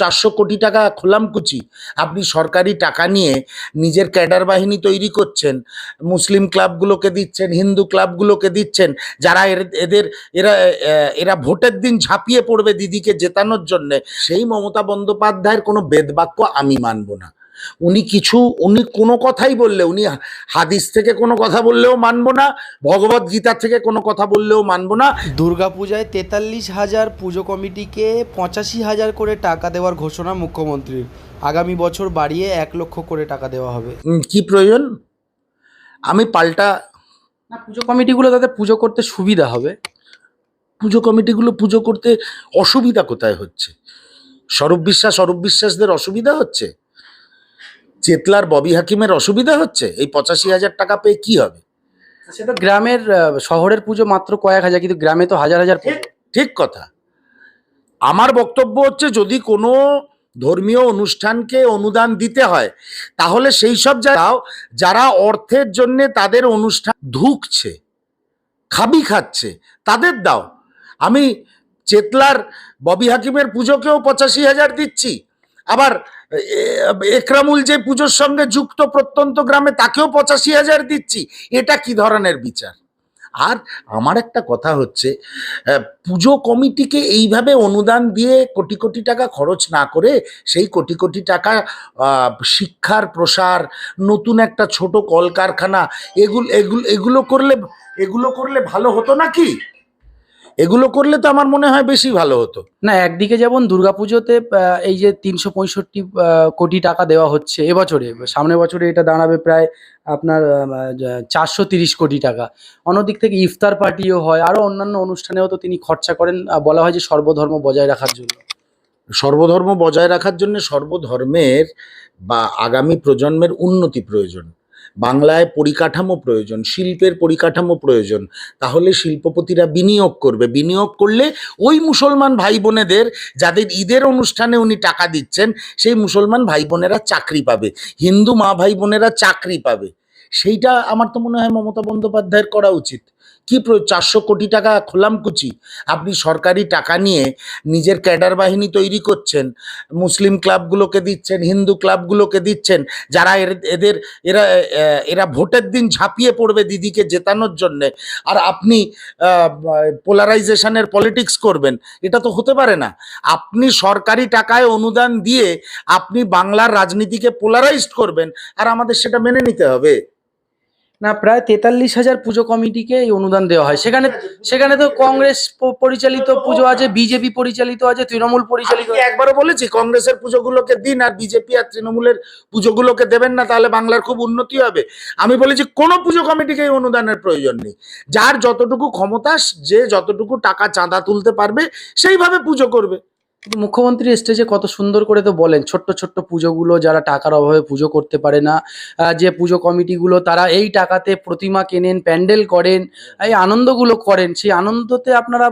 চারশো কোটি টাকা খোলামকুচি। আপনি সরকারি টাকা নিয়ে নিজের ক্যাডার বাহিনী তৈরি করছেন, মুসলিম ক্লাবগুলোকে দিচ্ছেন, হিন্দু ক্লাবগুলোকে দিচ্ছেন, যারা এদের, এরা এরা ভোটের দিন ঝাঁপিয়ে পড়বে দিদিকে জেতানোর জন্যে, সেই মমতা বন্দ্যোপাধ্যায়ের কোনো বেদবাক্য আমি মানব না। উনি কিছু উনি কোনো কথাই বললে উনি হাদিস থেকে কোনো কথা বললেও মানবো না ভগবত গীতা থেকে কোনো কথা বললেও মানবো না। দুর্গাপূজায় তেতাল্লিশ হাজার পুজো কমিটিকে পঁচাশি হাজার করে টাকা দেওয়ার ঘোষণা মুখ্যমন্ত্রীর। আগামী বছর বাড়িয়ে এক লক্ষ করে টাকা দেওয়া হবে। উম, কি প্রয়োজন? আমি পাল্টা না পুজো কমিটিগুলো তাদের পুজো করতে সুবিধা হবে। পুজো কমিটিগুলো পুজো করতে অসুবিধা কোথায় হচ্ছে? স্বরূপ বিশ্বাস অরূপ বিশ্বাসদের অসুবিধা হচ্ছে? চেতলার ববি হাকিমের অসুবিধা হচ্ছে? এই পঁচাশি হাজার টাকা পেয়ে কি হবে? সেটা গ্রামের শহরের পুজো মাত্র কয়েক হাজার কিন্তু গ্রামে তো হাজার হাজার। ঠিক কথা। আমার বক্তব্য হচ্ছে যদি কোনো ধর্মীয় অনুষ্ঠানকে অনুদান দিতে হয় তাহলে সেই সব যাও যারা অর্থের জন্য তাদের অনুষ্ঠান ধুকছে খাবি খাচ্ছে তাদের দাও। আমি চেতলার ববি হাকিমের পুজোকেও পঁচাশি হাজার দিচ্ছি। আবার একরামুল যে পুজোর সঙ্গে যুক্ত প্রত্যন্ত গ্রামে তাকেও পঁচাশি হাজার দিচ্ছি, এটা কি ধরনের বিচার? আর আমার একটা কথা হচ্ছে পুজো কমিটিকে এইভাবে অনুদান দিয়ে কোটি কোটি টাকা খরচ না করে সেই কোটি কোটি টাকা শিক্ষার প্রসার, নতুন একটা ছোট কলকারখানা, এগুলো এগুলো এগুলো করলে এগুলো করলে ভালো হতো নাকি? এগুলো করলে তো আমার মনে হয় বেশি ভালো হতো। না একদিকে যেমন দুর্গাপুজোতে এই যে তিনশো পঁয়ষট্টি কোটি টাকা দেওয়া হচ্ছে এবছরে সামনের বছরে এটা দাঁড়াবে প্রায় আপনার চারশো তিরিশ কোটি টাকা। অন্যদিক থেকে ইফতার পার্টিও হয় আরও অন্যান্য অনুষ্ঠানেও তো তিনি খরচা করেন বলা হয় যে সর্বধর্ম বজায় রাখার জন্য। সর্বধর্ম বজায় রাখার জন্য সর্বধর্মের বা আগামী প্রজন্মের উন্নতি প্রয়োজন। বাংলায় পরিকাঠামো প্রয়োজন, শিল্পের পরিকাঠামো প্রয়োজন, তাহলে শিল্পপতিরা বিনিয়োগ করবে। বিনিয়োগ করলে ওই মুসলমান ভাই বোনেদের যাদের ঈদের অনুষ্ঠানে উনি টাকা দিচ্ছেন, সেই মুসলমান ভাই বোনেরা চাকরি পাবে। হিন্দু মা ভাই বোনেরা চাকরি পাবে। সেইটা আমার তো মনে হয় মমতা বন্দ্যোপাধ্যায়ের করা উচিত। কি চারশো কোটি টাকা খোলামকুচি, আপনি সরকারি টাকা নিয়ে নিজের ক্যাডার বাহিনী তৈরি করছেন, মুসলিম ক্লাবগুলোকে দিচ্ছেন, হিন্দু ক্লাবগুলোকে দিচ্ছেন, যারা এদের, এরা এরা ভোটের দিন ঝাঁপিয়ে পড়বে দিদিকে জেতানোর জন্যে, আর আপনি পোলারাইজেশনের পলিটিক্স করবেন, এটা তো হতে পারে না। আপনি সরকারি টাকায় অনুদান দিয়ে আপনি বাংলার রাজনীতিকে পোলারাইজড করবেন, আর আমাদের সেটা মেনে নিতে হবে। না, প্রায় তেতাল্লিশ হাজার পুজো কমিটিকে এই অনুদান দেওয়া হয়। সেখানে সেখানে তো কংগ্রেস পরিচালিত পুজো আছে, বিজেপি পরিচালিত আছে, তৃণমূল পরিচালিত একবারও বলেছি, কংগ্রেসের পুজোগুলোকে দিন আর বিজেপি আর তৃণমূলের পুজোগুলোকে দেবেন না, তাহলে বাংলার খুব উন্নতি হবে। আমি বলেছি, কোনো পুজো কমিটিকে এই অনুদানের প্রয়োজন নেই। যার যতটুকু ক্ষমতা যে যতটুকু টাকা চাঁদা তুলতে পারবে, সেইভাবে পুজো করবে। কিন্তু মুখ্যমন্ত্রী স্টেজে কত সুন্দর করে তো বলেন ছোট্ট ছোট্ট পুজোগুলো যারা টাকার অভাবে পুজো করতে পারে না যে পুজো কমিটিগুলো তারা এই টাকাতে প্রতিমা কেনেন প্যান্ডেল করেন এই আনন্দগুলো করেন সেই আনন্দতে আপনারা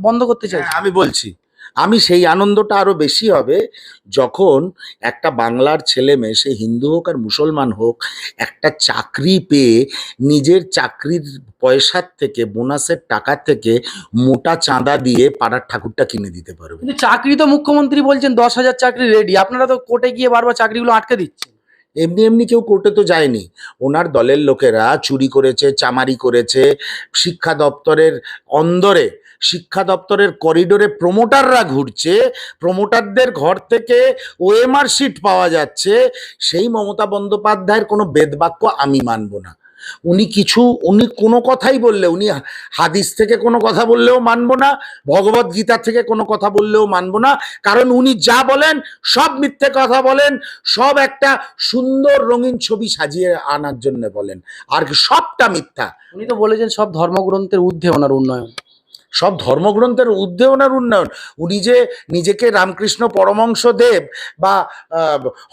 বন্ধ করতে চাইছেন? হ্যাঁ, আমি বলছি আমি সেই আনন্দটা আরও বেশি হবে যখন একটা বাংলার ছেলে মেয়ে সে হিন্দু হোক আর মুসলমান হোক একটা চাকরি পেয়ে নিজের চাকরির পয়সার থেকে বোনাসের টাকা থেকে মোটা চাঁদা দিয়ে পাড়ার ঠাকুরটা কিনে দিতে পারবে। কিন্তু চাকরি তো মুখ্যমন্ত্রী বলছেন দশ হাজার চাকরি রেডি আপনারা তো কোর্টে গিয়ে বারবার চাকরিগুলো আটকে দিচ্ছেন। এমনি এমনি কেউ কোর্টে তো যায়নি। ওনার দলের লোকেরা চুরি করেছে চামারি করেছে শিক্ষা দপ্তরের অন্দরে শিক্ষা দপ্তরের করিডোরে প্রমোটাররা ঘুরছে। প্রমোটারদের ঘর থেকে ওএমআর শিট পাওয়া যাচ্ছে। সেই মমতা বন্দ্যোপাধ্যায়ের কোনো বেদবাক্য আমি মানব না। উনি কিছু, উনি কোনো কথাই বললে, উনি হাদিস থেকে কোনো কথা বললেও মানব না, ভগবত গীতা থেকে কোনো কথা বললেও মানব না। কারণ উনি যা বলেন, সব মিথ্যে কথা বলেন, সব একটা সুন্দর রঙিন ছবি সাজিয়ে আনার জন্য বলেন। আর সবটা মিথ্যা। উনি তো বলেছেন সব ধর্মগ্রন্থের ঊর্ধ্বে ওনার উন্নয়ন। সব ধর্মগ্রন্থের ঊর্ধ্বে উন্নয়ন। উনি যে নিজেকে রামকৃষ্ণ পরমংশ দেব বা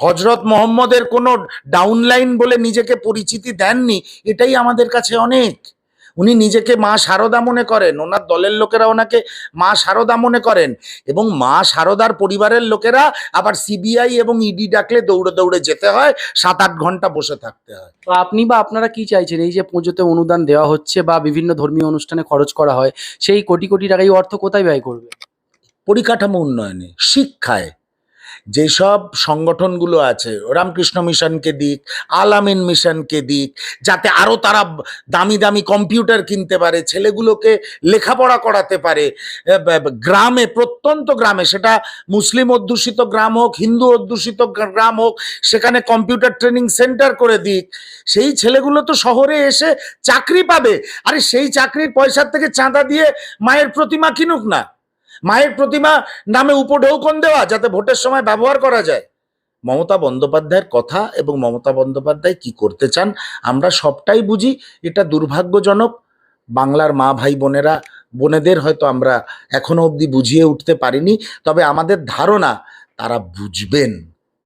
হজরত মোহাম্মদের কোনো ডাউনলাইন বলে নিজেকে পরিচিতি দেননি, এটাই আমাদের কাছে অনেক। উনি নিজেকে মা সারদা মনে করেন। ওনার দলের লোকেরা ওনাকে মা সারদা মনে করেন। এবং মা সারদার পরিবারের লোকেরা আবার সিবিআই এবং ইডি ডাকলে দৌড়ে দৌড়ে যেতে হয় সাত আট ঘণ্টা বসে থাকতে হয়। তো আপনি বা আপনারা কি চাইছেন? এই যে পুজোতে অনুদান দেওয়া হচ্ছে বা বিভিন্ন ধর্মীয় অনুষ্ঠানে খরচ করা হয় সেই কোটি কোটি টাকা এই অর্থ কোথায় ব্যয় করবে? পরিকাঠামো উন্নয়নে শিক্ষায়। যেসব সংগঠনগুলো আছে, রামকৃষ্ণ মিশনকে দিক, আলামিন মিশনকে দিক, যাতে আরও তারা দামি দামি কম্পিউটার কিনতে পারে, ছেলেগুলোকে লেখাপড়া করাতে পারে গ্রামে, প্রত্যন্ত গ্রামে, সেটা মুসলিম অধ্যুষিত গ্রাম হোক, হিন্দু অধ্যুষিত গ্রাম হোক, সেখানে কম্পিউটার ট্রেনিং সেন্টার করে দিক, সেই ছেলেগুলো তো শহরে এসে চাকরি পাবে, আরে সেই চাকরির পয়সার থেকে চাঁদা দিয়ে মায়ের প্রতিমা কিনুক না। মায়ের প্রতিমা নামে উপঢৌকন দেওয়া যাতে ভোটের সময় ব্যবহার করা যায়। মমতা বন্দ্যোপাধ্যায়ের কথা এবং মমতা বন্দ্যোপাধ্যায় কি করতে চান, আমরা সবটাই বুঝি। এটা দুর্ভাগ্যজনক। বাংলার মা, ভাই, বোনেরা, বোনেদের হয়তো আমরা এখনও অবধি বুঝিয়ে উঠতে পারিনি। তবে আমাদের ধারণা, তারা বুঝবেন।